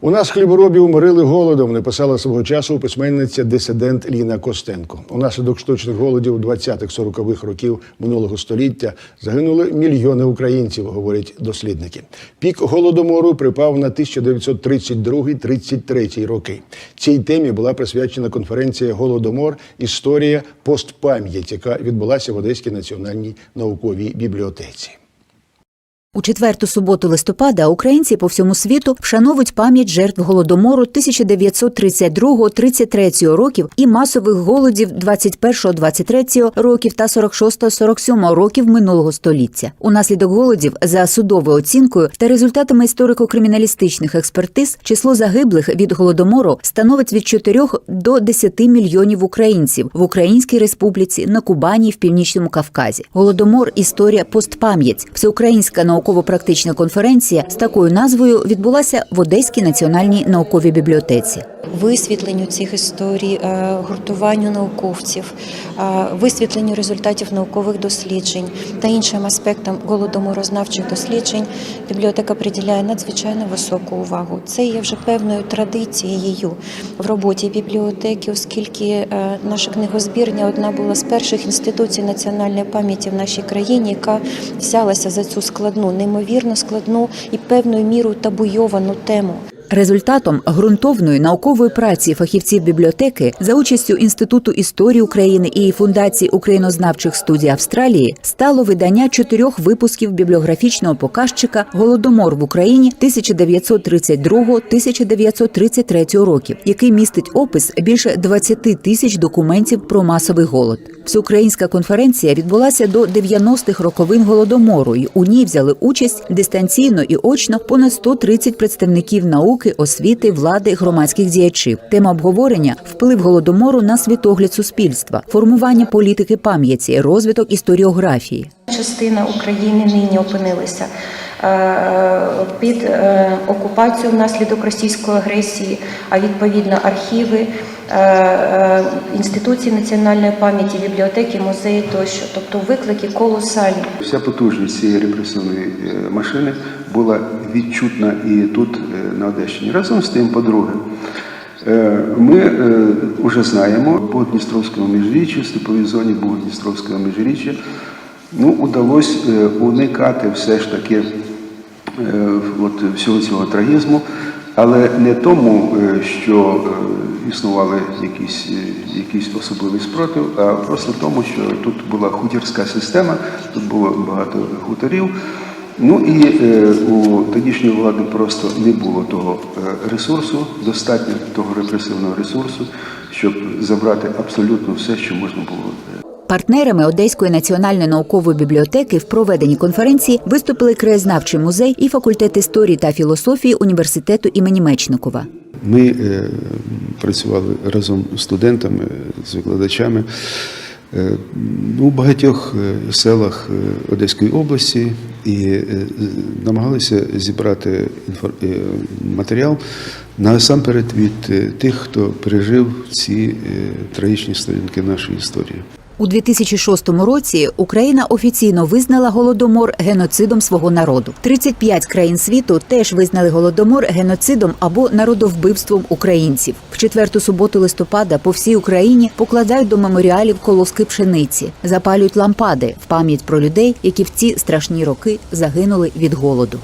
У нас хліборобів морили голодом, написала свого часу письменниця дисидент Ліна Костенко. Унаслідок штучних голодів 20-40-х років минулого століття загинули мільйони українців, говорять дослідники. Пік голодомору припав на 1932-33 роки. Цій темі була присвячена конференція Голодомор Історія постпам'ять, яка відбулася в Одеській національній науковій бібліотеці. У четверту суботу листопада українці по всьому світу вшановують пам'ять жертв голодомору 1932-33 років і масових голодів 21-23 років та 46-47 років минулого століття. Унаслідок голодів за судовою оцінкою та результатами історико-криміналістичних експертиз число загиблих від голодомору становить від 4 до 10 мільйонів українців в Українській Республіці, на Кубані в Північному Кавказі. Голодомор історія постпам'ять. Всеукраїнська науково-практична конференція з такою назвою відбулася в Одеській національній науковій бібліотеці. Висвітленню цих історій, е, гуртуванню науковців, е, висвітленню результатів наукових досліджень та іншим аспектам голодоморознавчих досліджень бібліотека приділяє надзвичайно високу увагу. Це є вже певною традицією в роботі бібліотеки, оскільки е, наша книгозбірня одна була з перших інституцій національної пам'яті в нашій країні, яка взялася за цю складну, неймовірно складну і певною мірою табуйовану тему. Результатом ґрунтовної наукової праці фахівців бібліотеки за участю Інституту історії України і Фундації українознавчих студій Австралії стало видання чотирьох випусків бібліографічного показчика Голодомор в Україні 1932-1933 років, який містить опис більше 20 тисяч документів про масовий голод. Всеукраїнська конференція відбулася до 90-х роковин голодомору. і У ній взяли участь дистанційно і очно понад 130 представників науки, освіти, влади, громадських діячів. Тема обговорення вплив голодомору на світогляд суспільства, формування політики пам'яті, розвиток історіографії. Частина України нині опинилася е, під е, окупацією внаслідок російської агресії, а відповідно архіви, е, інституції національної пам'яті, бібліотеки, музеї тощо. Тобто виклики колосальні. Вся потужність цієї репресивної машини була відчутна і тут, на Одещині. Разом з тим, по-друге, ми вже знаємо по Дністровському міжріччю, степовій зоні Дністровського міжріччя, ну, удалося е, уникати все ж таки е, от, всього цього трагізму, але не тому, е, що існували якісь, якийсь особливий спротив, а просто тому, що тут була хутірська система, тут було багато хуторів. Ну і е, у тодішньої влади просто не було того ресурсу, достатньо того репресивного ресурсу, щоб забрати абсолютно все, що можна було. Партнерами Одеської національної наукової бібліотеки в проведенні конференції виступили краєзнавчий музей і факультет історії та філософії університету імені Мечникова. Ми е, працювали разом з студентами, з викладачами е, у багатьох е, селах Одеської області і намагалися зібрати матеріал насамперед від тих, хто пережив ці трагічні сторінки нашої історії. У 2006 році Україна офіційно визнала голодомор геноцидом свого народу. 35 країн світу теж визнали голодомор геноцидом або народовбивством українців. В четверту суботу листопада по всій Україні покладають до меморіалів колоски пшениці, запалюють лампади в пам'ять про людей, які в ці страшні роки загинули від голоду.